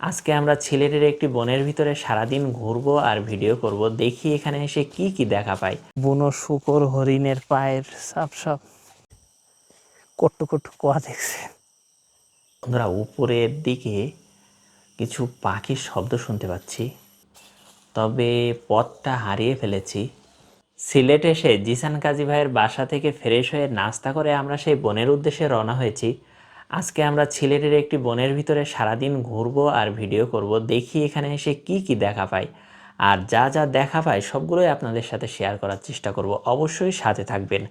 আজকে আমরা ছেলেদের একটি বনের ভিতরে সারাদিন ঘুরবো আর ভিডিও করব। দেখি এখানে এসে কি কি দেখা পাই। বুনো শুকর হরিণের পায়ের সব সব কট্টু কট্টু কোয়া দেখছে। বন্ধুরা উপরের দিকে কিছু পাখির শব্দ শুনতে পাচ্ছি। তবে পথটা হারিয়ে ফেলেছি। সিলেট এসে জিসান কাজী ভাইয়ের বাসা থেকে ফ্রেশ হয়ে নাস্তা করে আমরা সেই বনের উদ্দেশ্যে রওনা হয়েছি। আজকে আমরা ছেলেটির একটি বনের ভিতরে সারাদিন ঘুরবো আর ভিডিও করব, দেখি এখানে এসে কি কি দেখা পাই। আর যা যা দেখা পাই সবগুলোই আপনাদের সাথে শেয়ার করার চেষ্টা করব, অবশ্যই সাথে থাকবেন।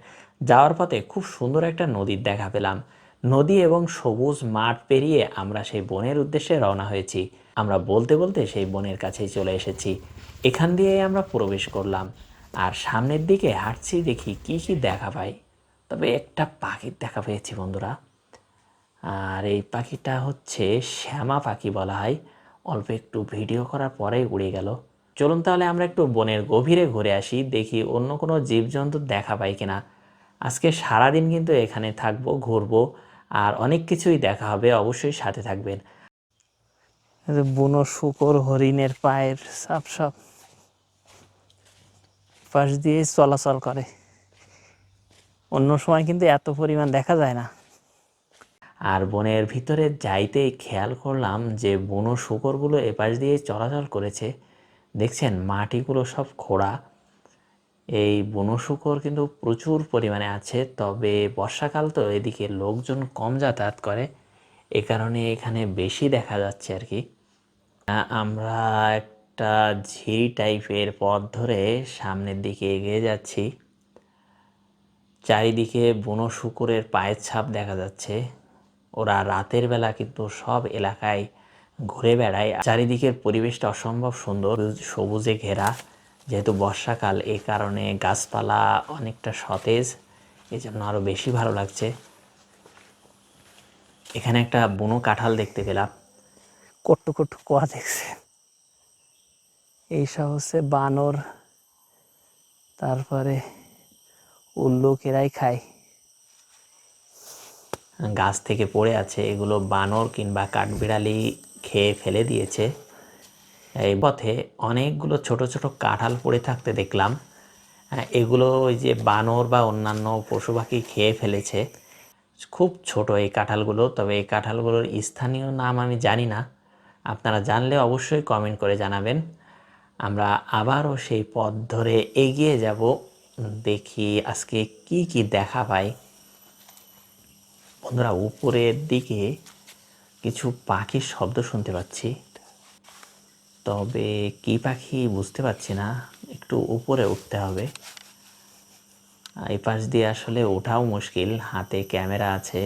যাওয়ার পথে খুব সুন্দর একটা নদীর দেখা পেলাম। নদী এবং সবুজ মাঠ পেরিয়ে আমরা সেই বনের উদ্দেশ্যে রওনা হয়েছি। আমরা বলতে বলতে সেই বনের কাছেই চলে এসেছি। এখান দিয়েই আমরা প্রবেশ করলাম। আর সামনের দিকে হাঁটছি দেখি কি কি দেখা পাই। তবে একটা পাখির দেখা পেয়েছি বন্ধুরা। আর এই পাখিটা হচ্ছে শ্যামা পাখি বলা হয়। অল্প একটু ভিডিও করার পরেই উড়ে গেল। চলুন তাহলে আমরা একটু বনের গভীরে ঘুরে আসি, দেখি অন্য কোনো জীবজন্তু দেখা পাই কিনা। আজকে সারাদিন কিন্তু এখানে থাকব, ঘুরবো, আর অনেক কিছুই দেখা হবে, অবশ্যই সাথে থাকবেন। বুনো শুকর হরিণের পায়ের সব সব পাশ দিয়ে চলাচল করে। অন্য সময় কিন্তু এত পরিমাণ দেখা যায় না। আর বনের ভিতরে যাইতেই খেয়াল করলাম যে বনো শুকরগুলো এপাশ দিয়ে চলাচল করেছে। দেখছেন, মাটিগুলো সব খোঁড়া। এই বনো শুকর কিন্তু প্রচুর পরিমাণে আছে, তবে বর্ষাকাল তো এদিকে লোকজন কম যাতায়াত করে। এ কারণে এখানে বেশি দেখা যাচ্ছে আর কি। আমরা একটা ঝিরি টাইপের পথ ধরে সামনের দিকে এগিয়ে যাচ্ছি। চারিদিকে বুনো শুকুরের পায়ের ছাপ দেখা যাচ্ছে। ওরা রাতের বেলা কিন্তু সব এলাকায় ঘুরে বেড়ায়। চারিদিকের পরিবেশটা অসম্ভব সুন্দর, সবুজে ঘেরা। যেহেতু বর্ষাকাল এই কারণে গাছপালা অনেকটা সতেজ। এই জন্য আরও বেশি ভালো লাগছে। এখানে একটা বুনো কাঁঠাল দেখতে পেলাম। কট্টু কট্টু কোয়া দেখছে। এইসব হচ্ছে বানর। তারপরে উল্লুক এরাই খায়। গাছ থেকে পড়ে আছে, এগুলো বানর কিংবা কাঠবিড়ালি খেয়ে ফেলে দিয়েছে। এই পথে অনেকগুলো ছোট ছোট কাঁঠাল পড়ে থাকতে দেখলাম। এগুলো ওই যে বানর বা অন্যান্য পশু পাখি খেয়ে ফেলেছে। খুব ছোট এই কাঁঠালগুলো, তবে এই কাঁঠালগুলোর স্থানীয় নাম আমি জানি না। আপনারা জানলে অবশ্যই কমেন্ট করে জানাবেন। আমরা আবারও সেই পথ ধরে এগিয়ে যাব। দেখি আজকে কি কি দেখা পাই বন্ধুরা উপরের দিকে কিছু পাখির শব্দ শুনতে পাচ্ছি। তবে কি পাখি বুঝতে পারছি না, একটু উপরে উঠতে হবে। এই পাশ দিয়ে আসলে ওঠাও মুশকিল, হাতে ক্যামেরা আছে,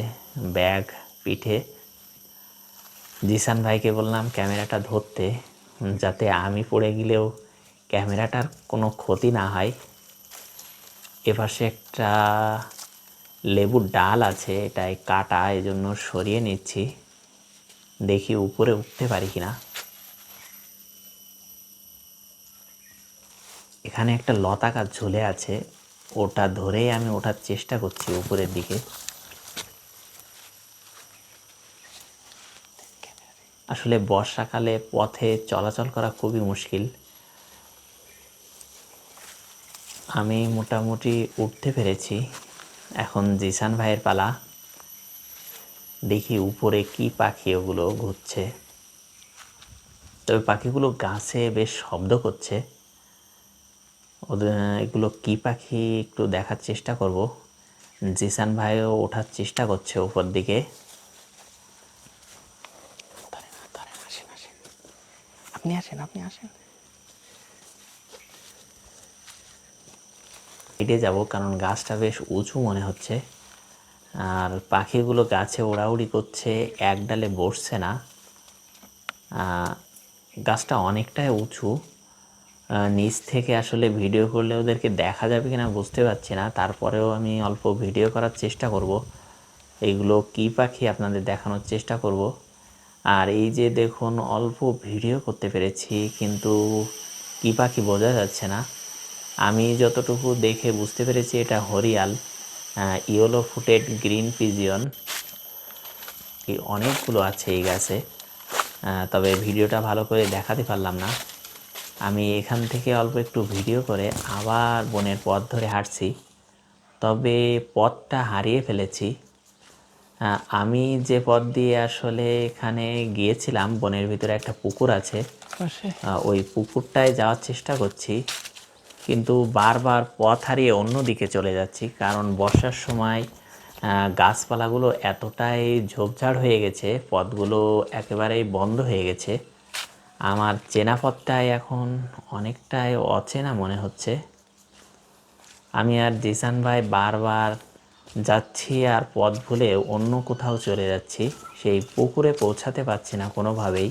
ব্যাগ, পিঠে। জিসান ভাইকে বললাম, ক্যামেরাটা ধরতে, যাতে আমি পড়ে গেলেও ক্যামেরাটার কোনো ক্ষতি না হয়। এপাশে একটা লেবুর ডাল আছে, এটাই কাটা এই জন্য সরিয়ে নিচ্ছি। দেখি উপরে উঠতে পারি কিনা। এখানে একটা লতা গাছ ঝুলে আছে, ওটা ধরেই আমি ওঠার চেষ্টা করছি উপরের দিকে। আসলে বর্ষাকালে পথে চলাচল করা খুবই মুশকিল। আমি মোটামুটি উঠতে পেরেছি। এখন জিসান ভাইয়ের পালা। দেখি উপরে কি পাখি ওগুলো ঘুরছে। তবে পাখিগুলো গাছে বেশ শব্দ করছে। ওদের, এগুলো কি পাখি একটু দেখার চেষ্টা করব। জিসান ভাইও ওঠার চেষ্টা করছে উপর দিকে। আপনি আসেন আপনি আসেন। হেঁটে যাব, কারণ গাছটা বেশ উঁচু মনে হচ্ছে। আর পাখিগুলো গাছে ওড়াউড়ি করছে, এক ডালে বসছে না। গাছটা অনেকটাই উঁচু। নিচ থেকে আসলে ভিডিও করলে ওদেরকে দেখা যাবে কি না বুঝতে পারছি না। তারপরেও আমি অল্প ভিডিও করার চেষ্টা করব। এইগুলো কী পাখি আপনাদের দেখানোর চেষ্টা করব। আর এই যে দেখুন, অল্প ভিডিও করতে পেরেছি, কিন্তু কী পাখি বোঝা যাচ্ছে না। আমি যতটুকু দেখে বুঝতে পেরেছি এটা হরিয়াল ইয়েলো ফুটেড গ্রিন পিজিয়ন। অনেকগুলো আছে এই গাছে। তবে ভিডিওটা ভালো করে দেখাতে পারলাম না। আমি এখান থেকে অল্প একটু ভিডিও করে আবার বনের পথ ধরে হাঁটছি। তবে পথটা হারিয়ে ফেলেছি। আমি যে পথ দিয়ে আসলে এখানে গিয়েছিলাম বনের ভিতরে একটা পুকুর আছে। ওই পুকুরটায় যাওয়ার চেষ্টা করছি। কিন্তু বারবার পথ হারিয়ে অন্য দিকে চলে যাচ্ছি। কারণ বর্ষার সময় গাছপালাগুলো এতটাই ঝোপঝাড় হয়ে গেছে, পথগুলো একেবারেই বন্ধ হয়ে গেছে। আমার চেনা পথটাই এখন অনেকটাই অচেনা মনে হচ্ছে। আমি আর জিসান ভাই বারবার যাচ্ছি আর পথ ভুলে অন্য কোথাও চলে যাচ্ছি, সেই পুকুরে পৌঁছাতে পারছি না কোনোভাবেই।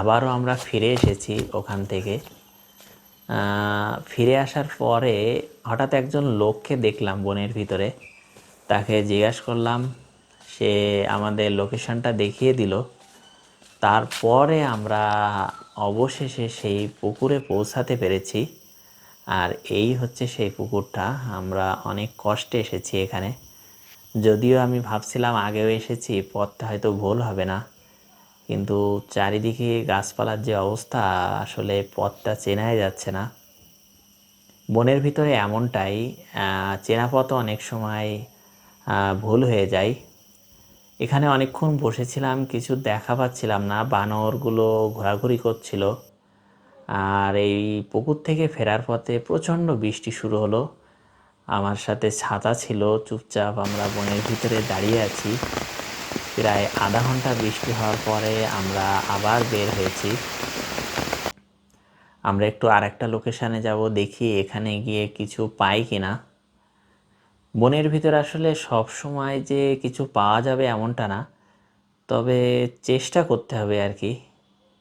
আবারও আমরা ফিরে এসেছি ওখান থেকে। ফিরে আসার পরে হঠাৎ একজন লোককে দেখলাম বনের ভিতরে। তাকে জিজ্ঞাসা করলাম, সে আমাদের লোকেশনটা দেখিয়ে দিল। তারপরে আমরা অবশেষে সেই পুকুরে পৌঁছাতে পেরেছি। আর এই হচ্ছে সেই পুকুরটা। আমরা অনেক কষ্টে এসেছি এখানে। যদিও আমি ভাবছিলাম আগেও এসেছি, পথটা হয়তো ভুল হবে না। কিন্তু চারিদিকে গাছপালার যে অবস্থা, আসলে পথটা চেনাই যাচ্ছে না। বনের ভিতরে এমনটাই চেনা পথও অনেক সময় ভুল হয়ে যায়। এখানে অনেকক্ষণ বসেছিলাম, কিছু দেখা পাচ্ছিলাম না, বানরগুলো ঘোরাঘুরি করছিল। আর এই পুকুর থেকে ফেরার পথে প্রচণ্ড বৃষ্টি শুরু হলো। আমার সাথে ছাতা ছিল, চুপচাপ আমরা বনের ভিতরে দাঁড়িয়ে আছি। প্রায় আধা ঘণ্টা বৃষ্টি হওয়ার পরে আমরা আবার বের হয়েছি। আমরা একটু আরেকটা লোকেশানে যাব, দেখি এখানে গিয়ে কিছু পাই কিনা। বনের ভিতরে আসলে সব সময় যে কিছু পাওয়া যাবে এমনটা না, তবে চেষ্টা করতে হবে আর কি।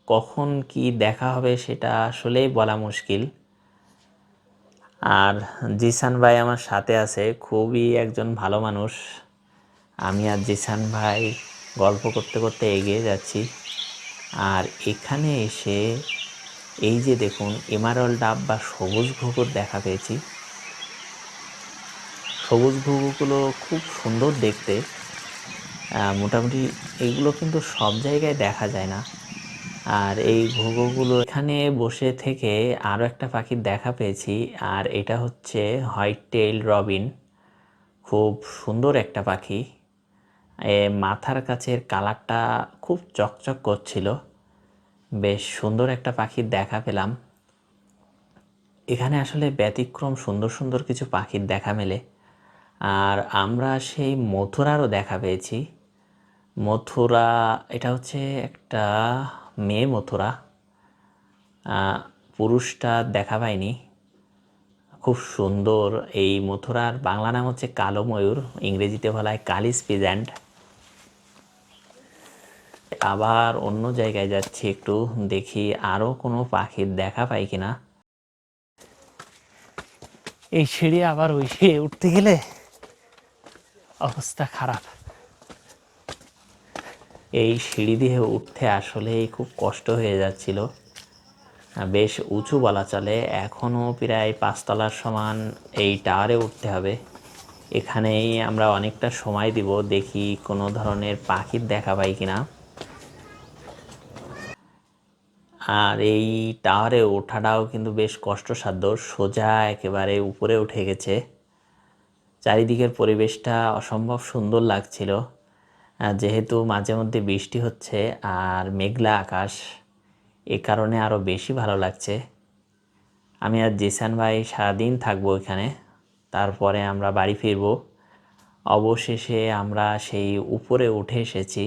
কখন কি দেখা হবে সেটা আসলেই বলা মুশকিল। আর জিসান ভাই আমার সাথে আছে, খুবই একজন ভালো মানুষ। আমি আর জিসান ভাই গল্প করতে করতে এগিয়ে যাচ্ছি। আর এখানে এসে এই যে দেখুন এমারল ডাব বা সবুজ ঘুঘুর দেখা পেয়েছি। সবুজ ঘুঘুগুলো খুব সুন্দর দেখতে। মোটামুটি এগুলো কিন্তু সব জায়গায় দেখা যায় না। আর এই ঘুঘুগুলো এখানে বসে থেকে আরও একটা পাখির দেখা পেয়েছি, আর এটা হচ্ছে হোয়াইট টেইল রবিন। খুব সুন্দর একটা পাখি। মাথার কাছের কালারটা খুব চকচক করছিল। বেশ সুন্দর একটা পাখির দেখা পেলাম। এখানে আসলে ব্যতিক্রম সুন্দর সুন্দর কিছু পাখির দেখা মেলে। আর আমরা সেই মথুরারও দেখা পেয়েছি। মথুরা, এটা হচ্ছে একটা মেয়ে মথুরা। পুরুষটা দেখা পাইনি। খুব সুন্দর। এই মথুরার বাংলা নাম হচ্ছে কালো ময়ূর ইংরেজিতে বলা হয় কালিস পিজ্যান্ট আবার অন্য জায়গায় যাচ্ছি একটু দেখি আরও কোনো পাখির দেখা পাই কিনা। এই সিঁড়ি আবার ওই সিঁড়ি উঠতে গেলে অবস্থা খারাপ। এই সিঁড়ি দিয়ে উঠতে আসলেই খুব কষ্ট হয়ে যাচ্ছিল। বেশ উঁচু বলা চলে এখনও প্রায় পাঁচতলার সমান এই টাওয়ারে উঠতে হবে। এখানেই আমরা অনেকটা সময় দিব দেখি কোনো ধরনের পাখির দেখা পাই কিনা। আর এই টাওয়ারে ওঠাটাও কিন্তু বেশ কষ্টসাধ্য, সোজা একেবারে উপরে উঠে গেছে। চারিদিকের পরিবেশটা অসম্ভব সুন্দর লাগছিল। যেহেতু মাঝে মধ্যে বৃষ্টি হচ্ছে আর মেঘলা আকাশ, এ কারণে আরও বেশি ভালো লাগছে। আমি আর জিসান ভাই সারাদিন থাকব এখানে, তারপরে আমরা বাড়ি ফিরবো। অবশেষে আমরা সেই উপরে উঠে এসেছি।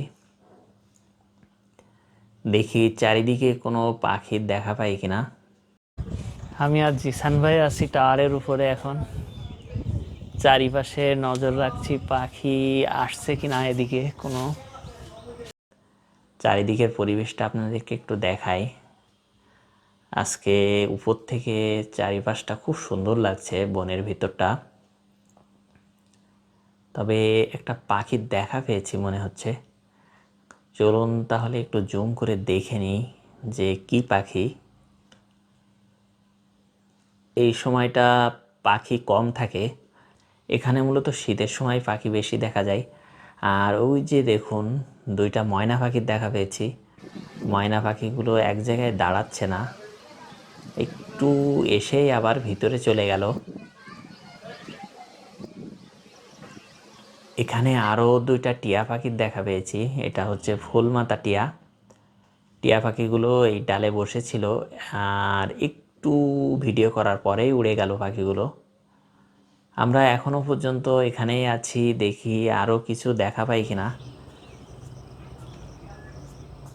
দেখি চারিদিকে কোনো পাখির দেখা পাই কিনা। আমি আর জিসান ভাই আছি টাওয়ারের উপরে এখন। চারিপাশে নজর রাখছি পাখি আসছে কিনা এদিকে কোনো। চারিদিকের পরিবেশটা আপনাদেরকে একটু দেখাই। আজকে উপর থেকে চারিপাশটা খুব সুন্দর লাগছে বনের ভিতরটা। তবে একটা পাখির দেখা পেয়েছি মনে হচ্ছে। চলুন তাহলে একটু জুম করে দেখে নিই যে কি পাখি। এই সময়টা পাখি কম থাকে। এখানে মূলত শীতের সময় পাখি বেশি দেখা যায়। আর ওই যে দেখুন, দুইটা ময়না পাখির দেখা পেয়েছি। ময়না পাখিগুলো এক জায়গায় দাঁড়াচ্ছে না। একটু এসেই আবার ভিতরে চলে গেল। এখানে আরও দুইটা টিয়া পাখির দেখা পেয়েছি। এটা হচ্ছে ফুলমাতা টিয়া। টিয়া পাখিগুলো এই ডালে বসেছিল আর একটু ভিডিও করার পরেই উড়ে গেল পাখিগুলো। আমরা এখনও পর্যন্ত এখানেই আছি দেখি আরও কিছু দেখা পাই কিনা।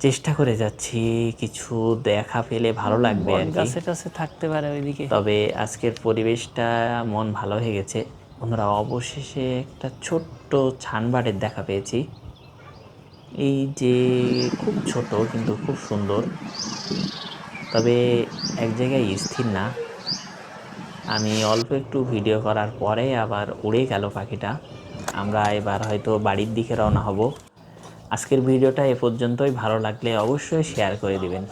চেষ্টা করে যাচ্ছি কিছু দেখা পেলে ভালো লাগবে আর কি। গাছে টাছে থাকতে পারে ওইদিকে। তবে আজকের পরিবেশটা মন ভালো হয়ে গেছে। বন্ধুরা, অবশেষে একটা ছোট্ট ছানবাড়ের দেখা পেয়েছি। এই যে খুব ছোট কিন্তু খুব সুন্দর, তবে এক জায়গায় স্থির না। আমি অল্প একটু ভিডিও করার পরে আবার উড়ে গেল পাখিটা। আমরা এবার হয়তো বাড়ির দিকে রওনা হব। আজকের ভিডিওটা এ পর্যন্তই। ভালো লাগলে অবশ্যই শেয়ার করে দিবেন।